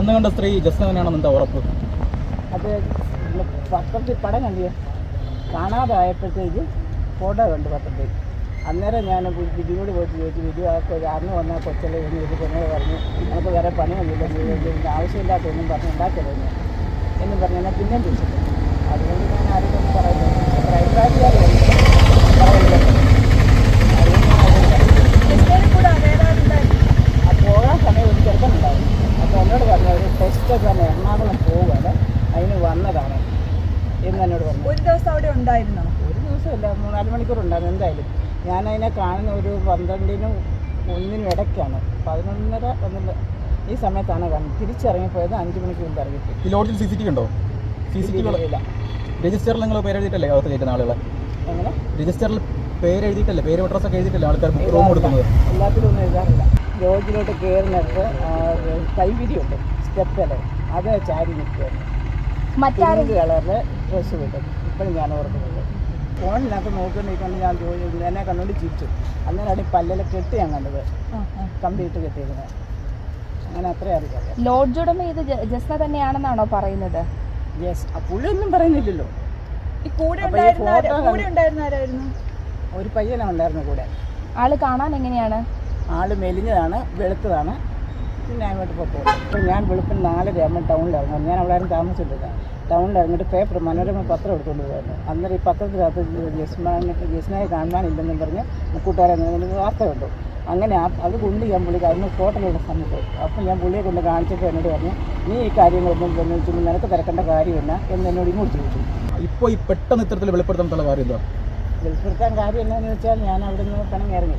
അന്ന് കണ്ട സ്ത്രീ ജസ്റ്റ് തന്നെയാണെന്ന് എന്താ ഉറപ്പ്? അത് പത്രത്തിൽ പടം കണ്ടിയോ കാണാതായപ്പോഴത്തേക്ക് ഫോട്ടോ കണ്ടു പത്രത്തിൽ. അന്നേരം ഞാൻ ബിജുവിനോട് പോയിട്ട് ചോദിച്ചു ബിജു ആ അന്ന് വന്ന കൊച്ചല്ലേ എന്ന് ചോദിച്ചു പെണ്ണോട് പറഞ്ഞു നമുക്ക് വേറെ പണിയൊന്നുമില്ല ആവശ്യമില്ലാത്തൊന്നും പറഞ്ഞ് ഉണ്ടാക്കരുതെന്ന്. എന്ന് പറഞ്ഞു എന്നാൽ പിന്നെയും ചോദിച്ചു അതുകൊണ്ട് ഞാൻ ആരോടൊന്നും പറയുന്നത് ക്രൈംബ്രാഞ്ചുകാർ പറയുന്നത് ആ പോകാൻ സമയം ഒരു ചെറുക്കനുണ്ടായിരുന്നു അപ്പോൾ എന്നോട് പറഞ്ഞു ഒക്കെ തന്നെ എറണാകുളം പോവുകയാണ്. അതിന് വന്നതാണ്. എന്ന് എന്നോട് പറഞ്ഞു. ഒരു ദിവസം അവിടെ ഉണ്ടായിരുന്നു? ഒരു ദിവസമല്ല മൂന്നാൽ മണിക്കൂർ ഉണ്ടായിരുന്നു എന്തായാലും. ഞാനതിനെ കാണുന്ന ഒരു പന്ത്രണ്ടിനും ഒന്നിനും ഇടയ്ക്കാണ്. പതിനൊന്നര ഒന്നില്ല ഈ സമയത്താണ് കാണുന്നത് തിരിച്ചിറങ്ങിപ്പോയത്. അഞ്ച് മണിക്ക് മുമ്പ് ഇറങ്ങിപ്പോയി ഈ ലോഡ്ജിൽ സി സി ടി വി ഉണ്ടോ? സി സി ടി രജിസ്റ്ററിൽ നിങ്ങൾ പേരെഴുതിയിട്ടല്ലേ അകത്ത് കയറ്റുന്ന ആളുകളെ? എങ്ങനെ? രജിസ്റ്ററിൽ പേരെഴുതിയിട്ടല്ലേ? പേര് അഡ്രസ്സൊക്കെ എഴുതിയിട്ടല്ലേ ആൾക്കാർ റൂം കൊടുക്കുന്നത്? എല്ലാത്തിലും ഒന്നും എഴുതാറില്ല. ലോഡ്ജിലോട്ട് കയറുന്നിടത്ത് കൈവിരിയുണ്ട് സ്റ്റെപ്പൽ അത് ചാരി നിൽക്കുകയാണ് മറ്റാരും പിങ്ക് കളറിൽ ഡ്രസ്സ് കിട്ടും ഇപ്പോഴും ഞാൻ ഓർക്കുന്നത് ഫോണിനകത്ത് നോക്കിക്കൊണ്ടിരിക്കൊണ്ട് ഞാൻ ജോലി എന്നെ കണ്ടുകൊണ്ട് ചിരിച്ചു. അന്നേരമാണ് ഈ പല്ലിലെ കെട്ടി ഞാൻ കണ്ടത്. കമ്പിയിട്ട് കെട്ടിയിരുന്നത് അങ്ങനെ അത്രയും അറിയാം ലോഡ്ജ് ഉടമ ഇത് ജസ്ന തന്നെയാണെന്നാണോ പറയുന്നത്? യെസ് ആ പുള്ളിയൊന്നും പറയുന്നില്ലല്ലോ. ഈ കൂടെ ഉണ്ടായിരുന്ന കൂടെ ഉണ്ടായിരുന്ന ആരായിരുന്നു? ഒരു പയ്യനാണ് ഉണ്ടായിരുന്നു കൂടെ. ആൾ കാണാൻ എങ്ങനെയാണ്? ആൾ മെലിഞ്ഞതാണ് വെളുത്തതാണ്. പിന്നെ അങ്ങോട്ട് പോകും അപ്പോൾ ഞാൻ വെളുപ്പിന് നാലരയാകുമ്പോൾ ടൗണിൽ ഇറങ്ങും. ഞാൻ അവിടെ ആരും താമസിച്ചിട്ടില്ല. ടൗണിൽ ഇറങ്ങിയിട്ട് പേപ്പർ മനോരമ പത്രം എടുത്തുകൊണ്ട് പോയിരുന്നു. അന്നേരം ഈ പത്രത്തിനകത്ത് ജസ്മാനെ ജസ്നയെ കാണാനില്ലെന്നും പറഞ്ഞ് കൂട്ടുകാരെ വാർത്ത കണ്ടു. അങ്ങനെ ആ അത് കൊണ്ട് ഞാൻ പുള്ളി അന്ന് ഹോട്ടലിലുള്ള സമയത്ത്. അപ്പം ഞാൻ പുള്ളിയെ കൊണ്ട് കാണിച്ചപ്പോൾ എന്നോട് പറഞ്ഞു നീ ഈ കാര്യങ്ങളൊന്നും എന്ന് വെച്ചാൽ നിനക്ക് തിരക്കേണ്ട കാര്യമില്ല എന്ന് എന്നോട് ഇങ്ങോട്ട് ചോദിച്ചു. ഇപ്പോൾ ഈ പെട്ടെന്ന് ഇത്തരത്തിൽ വെളിപ്പെടുത്താൻ കാര്യം എന്താ വെളിപ്പെടുത്താൻ കാര്യം എന്താണെന്ന് വെച്ചാൽ ഞാൻ അവിടെ നിന്ന് പണം ഇറങ്ങി.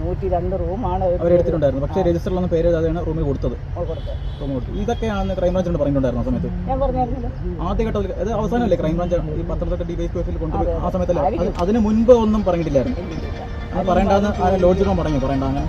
നൂറ്റി രണ്ട് റൂമാണ് അവർ എടുത്തിട്ടുണ്ടായിരുന്നു. പക്ഷേ രജിസ്റ്ററിലൊന്നും പേര് എഴുതാതെയാണ് റൂമിൽ കൊടുത്തത്. റൂം കൊടുത്തു. ഇതൊക്കെയാണ് ക്രൈംബ്രാഞ്ചിനോട് പറഞ്ഞിട്ടുണ്ടായിരുന്നു ആ സമയത്ത്. ഞാൻ പറഞ്ഞായിരുന്നല്ലോ. ആദ്യഘട്ടത്തിൽ അത് അവസാനമല്ലേ ക്രൈംബ്രാഞ്ച് ഈ പത്രത്തൊക്കെ ഡിവൈസ് കേസിൽ കൊണ്ടുപോയി ആ സമയത്തല്ലേ? അത് അതിന് മുൻപ് ഒന്നും പറഞ്ഞിട്ടില്ലായിരുന്നു. അത് പറയേണ്ടതെന്ന് ആ ലോഡ്ജിലും പറഞ്ഞു. പറയണ്ട അങ്ങനെ